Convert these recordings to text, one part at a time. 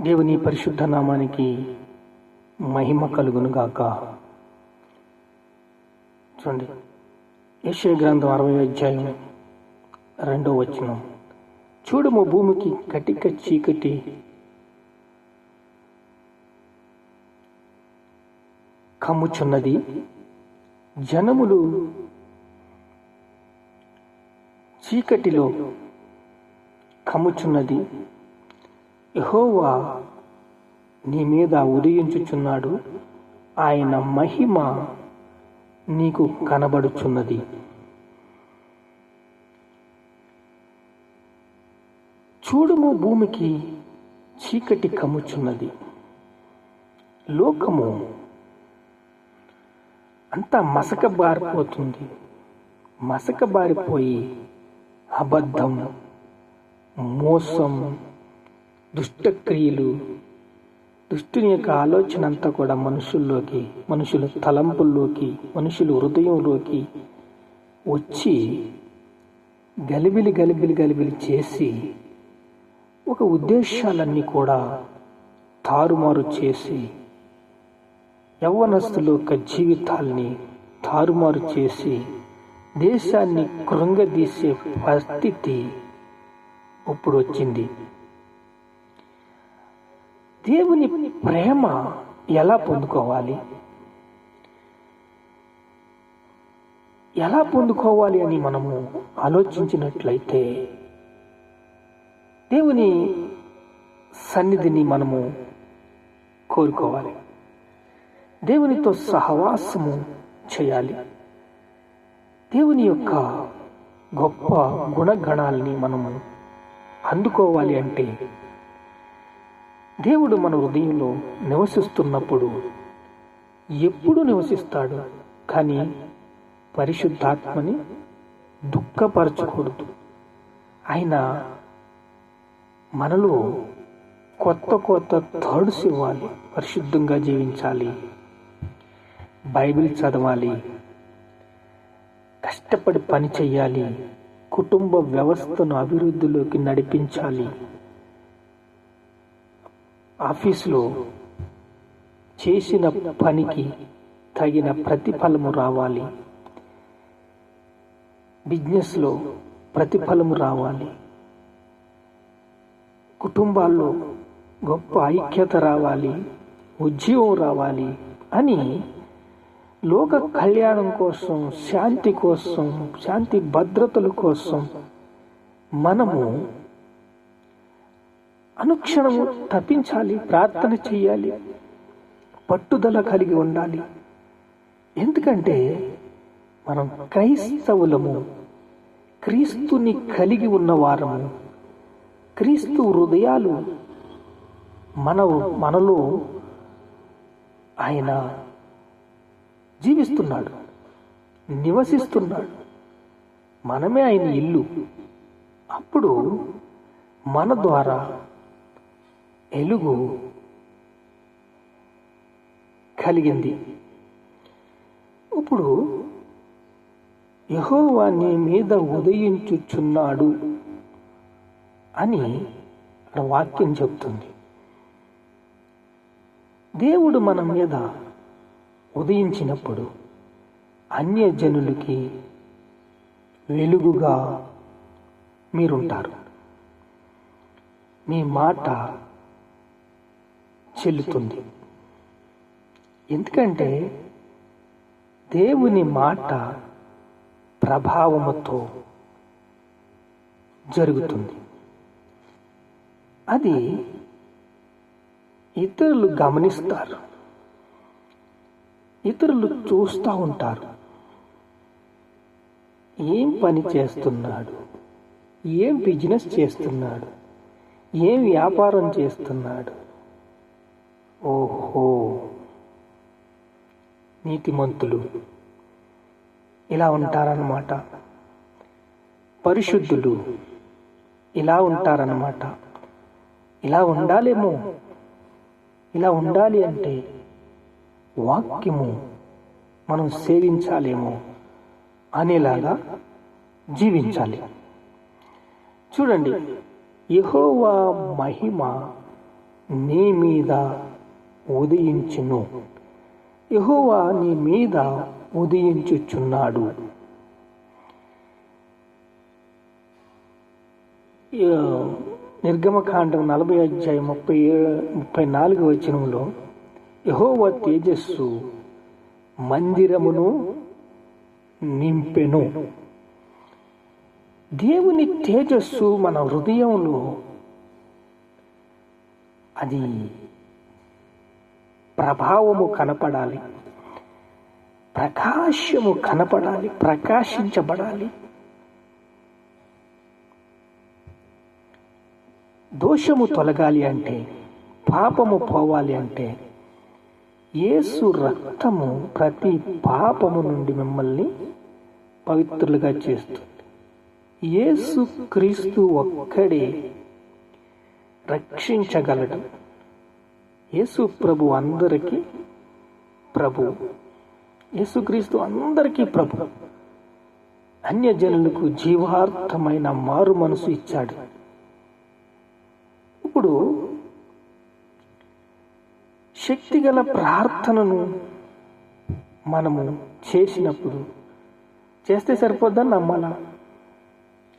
దేవుని పరిశుద్ధ నామానికి మహిమ కలుగును గాక చూడండి యశ్వ గ్రంథం అరవై అధ్యాయం రెండో వచనం. చూడము భూమికి కటిక చీకటి. కమ్ముచున్నది జనములు చీకటిలో కమ్ముచున్నది యహోవా నీ మీద ఉదయించుచున్నాడు. ఆయన మహిమ నీకు కనబడుచున్నది. చూడుము భూమికి చీకటి కమ్ముచున్నది. లోకము అంతా మసక బారిపోతుంది మసక బారిపోయి అబద్ధం మోసం దుష్టక్రియలు. దుష్టుని యొక్క ఆలోచన అంతా కూడా మనుషుల్లోకి మనుషుల తలంపుల్లోకి మనుషుల హృదయంలోకి వచ్చి గలిబిలి గలిబిలి గలిబిలి చేసి ఒక ఉద్దేశాలన్నీ కూడా తారుమారు చేసి యవ్వనస్తుల యొక్క జీవితాల్ని తారుమారు చేసి దేశాన్ని కృంగదీసే పరిస్థితి ఇప్పుడు వచ్చింది. దేవుని ప్రేమ ఎలా పొందుకోవాలి? ఎలా పొందుకోవాలి అని మనము ఆలోచించినట్లయితే దేవుని సన్నిధిని మనము కోరుకోవాలి. దేవునితో సహవాసము చేయాలి. దేవుని యొక్క గొప్ప గుణగణాలని మనము అందుకోవాలి అంటే దేవుడు మన హృదయంలో నివసిస్తున్నప్పుడు ఎప్పుడు నివసిస్తాడు? కానీ పరిశుద్ధాత్మని దుఃఖపరచకూడదు. ఆయన మనలో కొత్త కొత్త థర్డ్స్ ఇవ్వాలి. పరిశుద్ధంగా జీవించాలి. బైబిల్ చదవాలి. కష్టపడి పని చేయాలి. కుటుంబ వ్యవస్థను అభివృద్ధిలోకి నడిపించాలి. ఆఫీసులో చేసిన పనికి తగిన ప్రతిఫలము రావాలి. బిజినెస్లో ప్రతిఫలము రావాలి. కుటుంబాల్లో గొప్ప ఐక్యత రావాలి ఉద్యోగం రావాలి అని లోక కళ్యాణం కోసం శాంతి కోసం శాంతి భద్రతల కోసం మనము అనుక్షణము తప్పించాలి ప్రార్థన చేయాలి పట్టుదల కలిగి ఉండాలి. ఎందుకంటే మనం క్రైస్తవులము క్రీస్తుని కలిగి ఉన్నవారము క్రీస్తు హృదయాలు మన మనలో ఆయన జీవిస్తున్నాడు నివసిస్తున్నాడు. మనమే ఆయన ఇల్లు. అప్పుడు మన ద్వారా ఎలుగు కలిగింది. ఇప్పుడు యహోవా నీ మీద ఉదయించుచున్నాడు అని అక్కడ వాక్యం చెప్తుంది. దేవుడు మన మీద ఉదయించినప్పుడు అన్యజనులకి వెలుగుగా మీరుంటారు. మీ మాట చెల్లుతుంది. ఎందుకంటే దేవుని మాట ప్రభావముతో జరుగుతుంది. అది ఇతరులు గమనిస్తారు. ఇతరులు చూస్తూ ఉంటారు. ఏం పని చేస్తున్నాడు? ఏం బిజినెస్ చేస్తున్నాడు? ఏం వ్యాపారం చేస్తున్నాడు? ఓహో! నీతిమంతులు ఇలా ఉంటారన్నమాట. పరిశుద్ధులు ఇలా ఉంటారన్నమాట. ఇలా ఉండాలేమో? ఇలా ఉండాలి అంటే వాక్యము మనం సేవించాలేమో అనేలాగా జీవించాలి. చూడండి యహోవా మహిమ నీ మీద ఉదయించును. యహోవా నీ మీద ఉదయించుచున్నాడు. నిర్గమకాండం నలభై అధ్యాయం ముప్పై ఏడు ముప్పై నాలుగు వచనంలో యహోవ తేజస్సు మందిరమును నింపెను. దేవుని తేజస్సు మన హృదయంలో అది ప్రభావము కనపడాలి. ప్రకాశము కనపడాలి ప్రకాశించబడాలి. దోషము తొలగాలి అంటే పాపము పోవాలి అంటే యేసు రక్తము ప్రతి పాపము నుండి మిమ్మల్ని పవిత్రులుగా చేస్తుంది. యేసు క్రీస్తు ఒక్కడే రక్షించగలడు. యేసు ప్రభు అందరికీ ప్రభు. యేసుక్రీస్తు అందరికీ ప్రభు. అన్యజనులకు జీవార్థమైన మారు మనసు ఇచ్చాడు. ఇప్పుడు శక్తిగల ప్రార్థనను మనము చేసినప్పుడు చేస్తే సరిపోద్దని నమ్మాలా?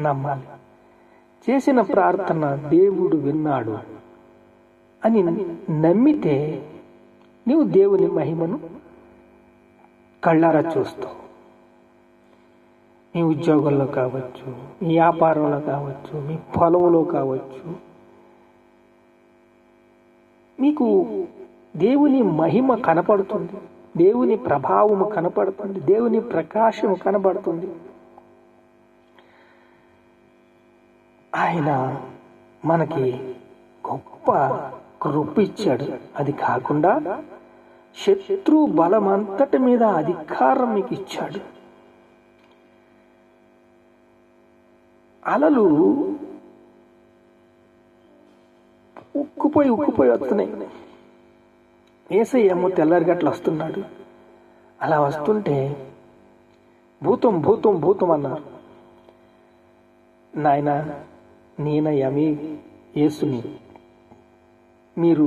నమ్మాలి. చేసిన ప్రార్థన దేవుడు విన్నాడు. అని నమ్మితే నీవు దేవుని మహిమను కళ్ళారా చూస్తావు. మీ ఉద్యోగంలో కావచ్చు మీ వ్యాపారంలో కావచ్చు మీ పొలంలో కావచ్చు. మీకు దేవుని మహిమ కనపడుతుంది దేవుని ప్రభావము కనపడుతుంది దేవుని ప్రకాశము కనబడుతుంది. ఆయన మనకి గొప్ప కృప ఇచ్చాడు అది కాకుండా శత్రు బలమంతటి మీద అధికారం మీకు ఇచ్చాడు. అలలు ఉక్కుపోయి ఉక్కుపోయి వస్తున్నాయి. ఏసయ్యేమో తెల్లారి గట్ల వస్తున్నాడు. అలా వస్తుంటే భూతం భూతం భూతం అన్నారు. నాయన నేనయ్యా మీ యేసుని. మీరు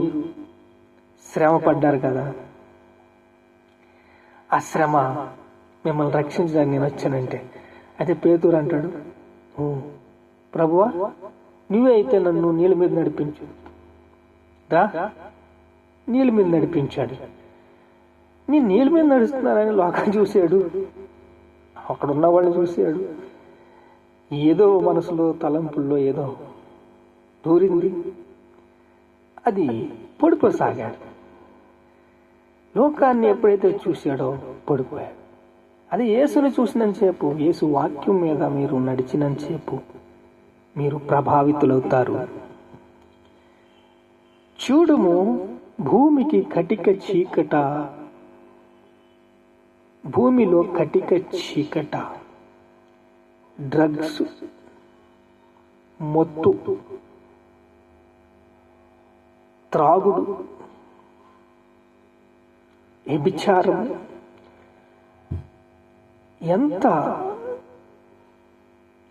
శ్రమ పడ్డారు కదా. ఆ శ్రమ మిమ్మల్ని రక్షించడానికి నేను వచ్చానంటే. అయితే పేదూరు అంటాడు ప్రభువా నువ్వే అయితే నన్ను నీళ్ళ మీద నడిపించు. రా నీళ్ళ మీద నడిపించాడు. నేను నీళ్ళ మీద నడుస్తున్నానని లోకం చూశాడు. అక్కడ ఉన్న వాళ్ళని చూశాడు. ఏదో మనసులో తలంపుల్లో ఏదో దూరింది. అది పడిపోసాగాడు. లోకాన్ని ఎప్పుడైతే చూశాడో పడిపోయాడు. అది యేసుని చూసినంతసేపు యేసు వాక్యం మీద మీరు నడిచినంతసేపు మీరు ప్రభావితులవుతారు. చూడుము భూమికి కటిక చీకట భూమిలో కటిక చీకట డ్రగ్స్ మొత్తు త్రాగుడు వ్యభిచారం ఎంత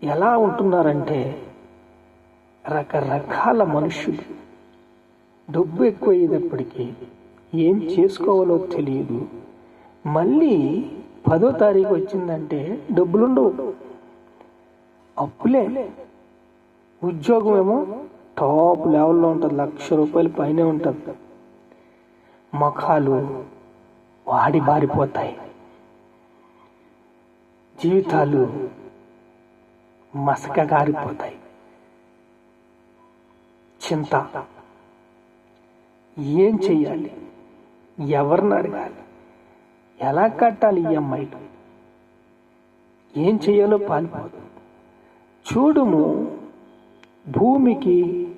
ఎలా ఉంటున్నారంటే రకరకాల మనుషులు. డబ్బు ఎక్కువయ్యేటప్పటికీ ఏం చేసుకోవాలో తెలియదు. మళ్ళీ పదో తారీఖు వచ్చిందంటే డబ్బులుండవు. అప్పులే. ఉద్యోగం ఏమో టాప్ లెవెల్లో ఉంటుంది లక్ష రూపాయలు పైనే ఉంటుంది. ముఖాలు వాడి బారిపోతాయి. జీవితాలు మసక గారిపోతాయి చింత. ఏం చెయ్యాలి? ఎవరిని అడగాలి? ఎలా కట్టాలి ఈఎంఐలు ఏం చెయ్యాలో పాల్పోదు. చూడుము భూమికి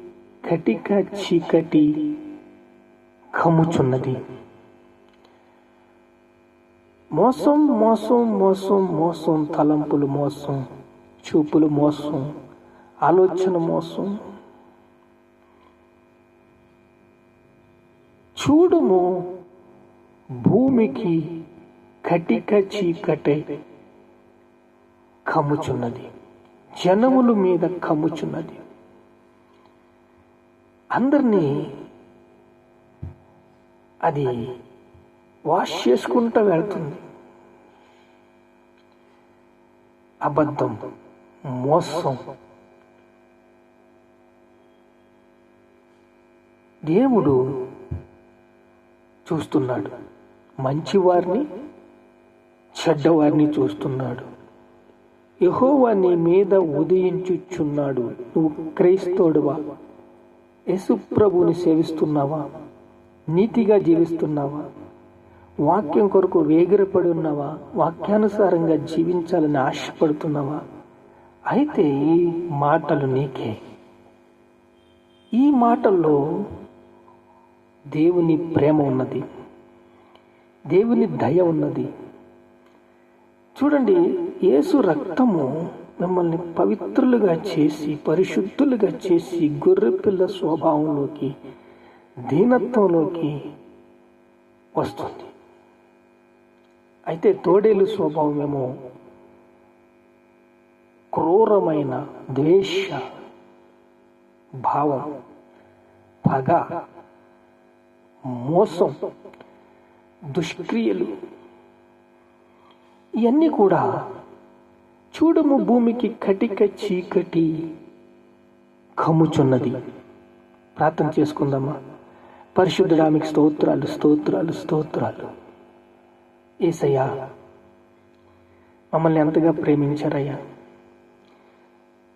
కటిక చీకటి కమ్ముచున్నది మోసం మోసం మోసం మోసం తలంపులు మోసం చూపులు మోసం ఆలోచన మోసం. చూడుము భూమికి కటిక చీకటి కమ్ముచున్నది జనముల మీద కమ్ముచున్నది అందరినీ అది వాష్ చేసుకుంటూ వెళ్తుంది. అబద్ధం మోసం. దేవుడు చూస్తున్నాడు. మంచివారిని చెడ్డవారిని చూస్తున్నాడు. యహోవా నీ మీద ఉదయించుచున్నాడు. నువ్వు క్రైస్తవుడువా? ప్రభుని సేవిస్తున్నావా? నీతిగా జీవిస్తున్నావా? వాక్యం కొరకు వేగిరపడి ఉన్నావా? వాక్యానుసారంగా జీవించాలని ఆశపడుతున్నావా? అయితే ఈ మాటలు నీకే. ఈ మాటల్లో దేవుని ప్రేమ ఉన్నది. దేవుని దయ ఉన్నది. చూడండి యేసు రక్తము మిమ్మల్ని పవిత్రులుగా చేసి పరిశుద్ధులుగా చేసి గొర్రెపిల్ల స్వభావంలోకి దీనత్వంలోకి వస్తుంది. అయితే తోడేలు స్వభావమేమో క్రూరమైన ద్వేష భావం పగ మోసం దుష్క్రియలు. ఇవన్నీ కూడా చూడము భూమికి కటిక చీకటి. కమ్ముచున్నది ప్రార్థన చేసుకుందామా? పరిశుద్ధుడామికి స్తోత్రాలు స్తోత్రాలు స్తోత్రాలు. ఏసయ్యా మమ్మల్ని ఎంతగా ప్రేమించారయ్యా.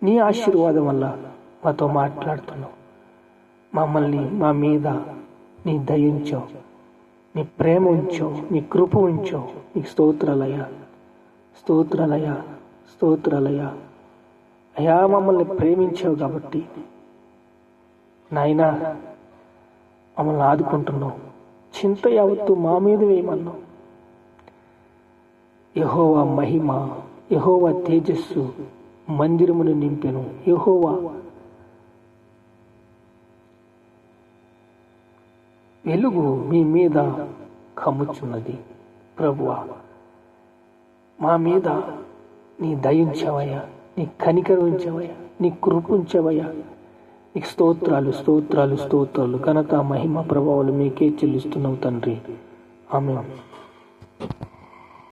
నీ ఆశీర్వాదం వల్ల మాతో మాట్లాడుతున్నావు. మమ్మల్ని మా మీద నీ దయించో నీ ప్రేమ ఉంచో నీ కృప ఉంచో నీకు స్తోత్రాలయ్యా. స్తోత్రాలయ్యా. స్తోత్రాలయ్యా. అయా మమ్మల్ని ప్రేమించావు కాబట్టి. నాయనా మమ్మల్ని ఆదుకుంటున్నావు. చింత యావత్తు మా మీద వేయమన్నావు. యహోవా మహిమ యహోవా తేజస్సు మందిరమును నింపెను. యహోవా వెలుగు మీ మీద కమ్ముచున్నది. ప్రభువా మా మీద నీ దయించవయ్యా నీ కనికరం ఉంచవయ్యా నీ కృప ఉంచవయ్యా. నీకు స్తోత్రాలు స్తోత్రాలు స్తోత్రాలు. కనుక మహిమ ప్రభావాలు మీకే చెల్లిస్తున్నావు తండ్రి. ఆమె